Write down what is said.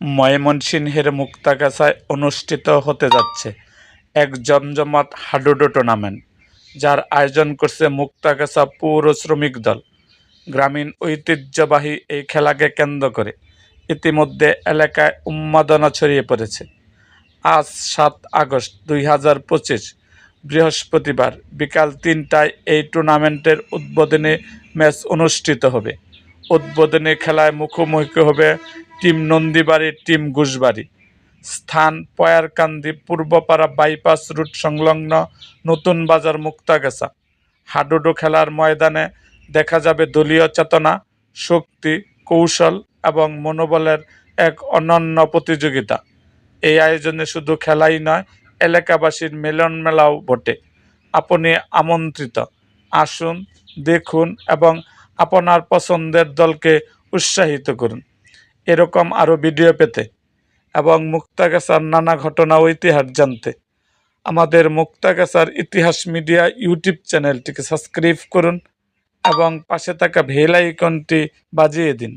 ময়মনসিংহের মুক্তাগাছায় অনুষ্ঠিত হতে যাচ্ছে এক জমজমাট হাডুডু টুর্নামেন্ট, যার আয়োজন করছে মুক্তাগাছা পৌর শ্রমিক দল। গ্রামীণ ঐতিহ্যবাহী এই খেলাকে কেন্দ্র করে ইতিমধ্যে এলাকায় উন্মাদনা ছড়িয়ে পড়েছে। আজ সাত আগস্ট দুই হাজার পঁচিশ, বৃহস্পতিবার বিকাল তিনটায় এই টুর্নামেন্টের উদ্বোধনী ম্যাচ অনুষ্ঠিত হবে। উদ্বোধনী খেলায় মুখোমুখি হবে টিম নন্দীবাড়ি, টিম ঘুষবাড়ি। স্থান পয়ারকান্দি, পূর্বপাড়া বাইপাস রুট সংলগ্ন নতুন বাজার মুক্তাগাছা। হাডুডু খেলার ময়দানে দেখা যাবে দলীয় চেতনা, শক্তি, কৌশল এবং মনোবলের এক অনন্য প্রতিযোগিতা। এই আয়োজনে শুধু খেলাই নয়, এলাকাবাসীর মিলন মেলাও বটে। আপনি আমন্ত্রিত। আসুন, দেখুন এবং আপনার পছন্দের দলকে উৎসাহিত করুন। এরকম আরও ভিডিও পেতে এবং মুক্তাগাছার নানা ঘটনা ও ইতিহাস জানতে। আমাদের মুক্তাগাছার ইতিহাস মিডিয়া ইউটিউব চ্যানেলটিকে সাবস্ক্রাইব করুন এবং পাশে থাকা ভেলাইকনটি বাজিয়ে দিন।